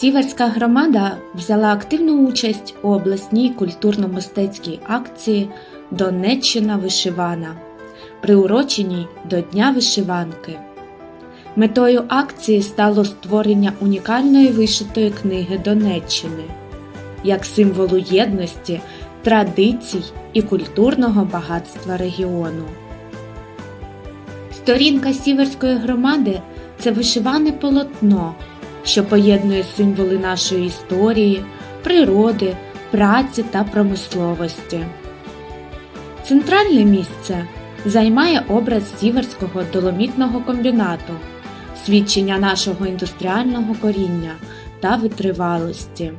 Сіверська громада взяла активну участь у обласній культурно-мистецькій акції Донеччина вишивана, приуроченій до Дня вишиванки. Метою акції стало створення унікальної вишитої книги Донеччини як символу єдності, традицій і культурного багатства регіону. Сторінка Сіверської громади це вишиване полотно, що поєднує символи нашої історії, природи, праці та промисловості. Центральне місце займає образ Сіверського доломітного комбінату, свідчення нашого індустріального коріння та витривалості.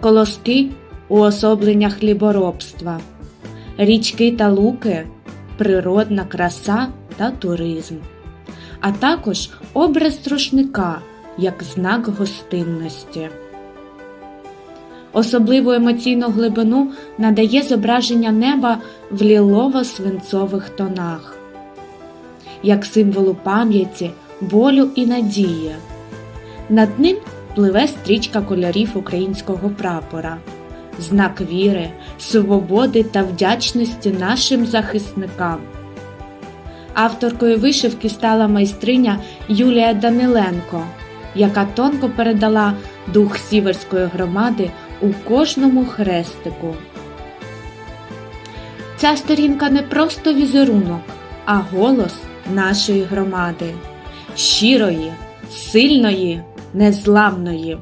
Колоски уособлення хліборобства, річки та луки природна краса та туризм, а також образ рушника як знак гостинності. Особливу емоційну глибину надає зображення неба в лілово-свинцових тонах, як символу пам'яті, болю і надії. Над ним пливе стрічка кольорів українського прапора, знак віри, свободи та вдячності нашим захисникам. Авторкою вишивки стала майстриня Юлія Даниленко, яка тонко передала дух сіверської громади у кожному хрестику. Ця сторінка не просто візерунок, а голос нашої громади, щирої, сильної, незламної.